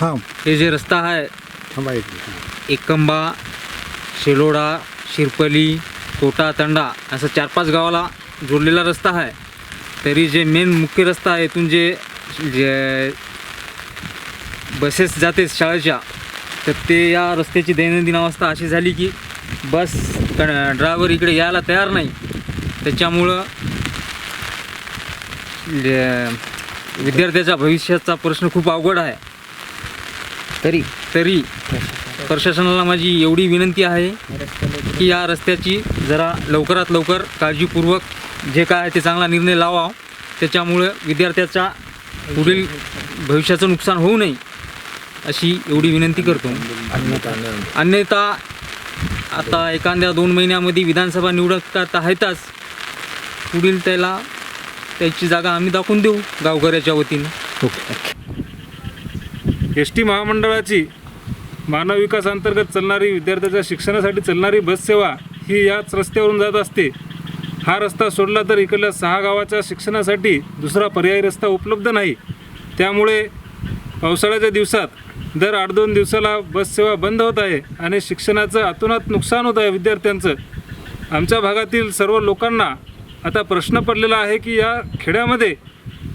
हां. हे जे रस्ता आहे थांबा एक मिनिट. एकंबा शेलोडा शिरपली कोटा तंडा असं चार पाच गावाला जोडलेला रस्ता आहे. तरी जे मेन मुख्य रस्ता आहे इथून जे जे बसेस जाते शाळेच्या तर ते या रस्त्याची दैनंदिन अवस्था अशी झाली की बस ड्रायव्हर इकडे यायला तयार नाही. त्याच्यामुळं जे विद्यार्थ्याच्या भविष्याचा प्रश्न खूप अवघड आहे. तरी. तरी प्रशासनाला माझी एवढी विनंती आहे की या रस्त्याची जरा लवकरात लवकर काळजीपूर्वक जे काय आहे ते चांगला निर्णय लावा त्याच्यामुळं विद्यार्थ्याच्या पुढील भविष्याचं नुकसान होऊ नये अशी एवढी विनंती करतो. अन्यथा आता एखाद्या दोन महिन्यामध्ये विधानसभा निवडणुका आहेतच. पुढील त्याला त्याची जागा आम्ही दाखवून देऊ गावकऱ्याच्या वतीनं. एस टी महामंडळाची मानव विकास अंतर्गत चालणारी विद्यार्थ्याच्या शिक्षणासाठी चालणारी बससेवा ही याच रस्त्यावरून जात असते. हा रस्ता सोडला तर इकडल्या सहा गावाच्या शिक्षणासाठी दुसरा पर्यायी रस्ता उपलब्ध नाही. त्यामुळे पावसाळ्याच्या दिवसात दर आठ दोन दिवसाला बससेवा बंद होत आहे आणि शिक्षणाचं अतोनात नुकसान होत आहे विद्यार्थ्यांचं. आमच्या भागातील सर्व लोकांना आता प्रश्न पडलेला आहे की या खेड्यामध्ये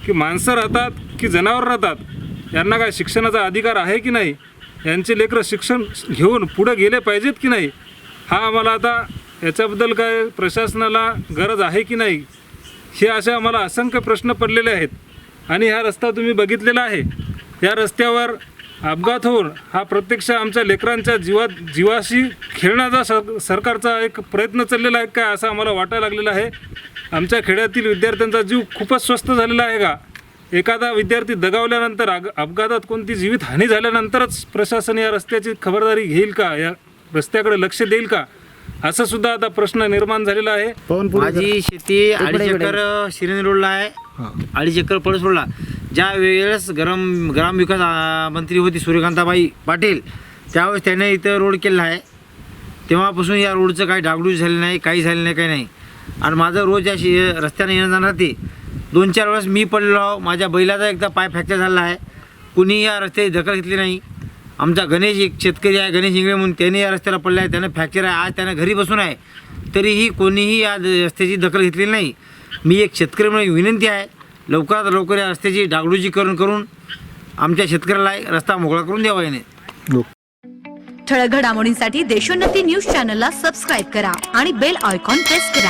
की माणसं राहतात की जनावर राहतात? यांना काय शिक्षणाचा अधिकार आहे की नाही? यांचे लेकरं शिक्षण घेऊन पुढे गेले पाहिजेत की नाही? हा आम्हाला आता याच्याबद्दल काय प्रशासनाला गरज आहे की नाही? हे असे आम्हाला असंख्य प्रश्न पडलेले आहेत. आणि हा रस्ता तुम्ही बघितलेला आहे. या रस्त्यावर अपघात होऊन हा प्रत्यक्ष आमच्या लेकरांच्या जीवात जीवाशी खेळण्याचा सर सरकारचा एक प्रयत्न चाललेला आहे काय असं आम्हाला वाटायला लागलेलं आहे. आमच्या खेड्यातील विद्यार्थ्यांचा जीव खूपच स्वस्त झालेला आहे का? एखादा विद्यार्थी दगावल्यानंतर अग अपघातात कोणती जीवितहानी झाल्यानंतरच प्रशासन या रस्त्याची खबरदारी घेईल का? या रस्त्याकडे लक्ष देईल का? असं सुद्धा आता प्रश्न निर्माण झालेला आहे. माझी शेती अडीच एकर शिरेन रोडला आहे. अडीच एकर पळस रोडला. ज्या वेळेस गरम ग्रामविकास आ, मंत्री होती सूर्यकांताबाई पाटील त्यावेळेस त्याने इथं रोड केलेला आहे. तेव्हापासून या रोडचं काही डागडूज झालं नाही काही झालं नाही काही नाही. आणि माझं रोज या शि रस्त्याने येणं जाणार ते. दोन चार वेळेस मी पडलो आहो माझ्या बैलाचा एकदा पाय फ्रॅक्चर झाला आहे. कुणी या रस्त्याची दखल घेतली नाही. आमचा गणेश एक शेतकरी आहे गणेश इंगळे म्हणून त्याने या रस्त्याला पडला आहे. त्यानं फ्रॅक्चर आहे. आज त्यानं घरी बसून आहे. तरीही कोणीही या रस्त्याची दखल घेतलेली नाही. मी एक शेतकरी म्हणून विनंती आहे. लवकरात लवकर या रस्त्याची डागडुजीकरण करून आमच्या शेतकऱ्याला रस्ता मोकळा करून द्यावा याने. ठळक घडामोडींसाठी देशोन्नती न्यूज चॅनलला सबस्क्राईब करा आणि बेल आयकॉन प्रेस करा.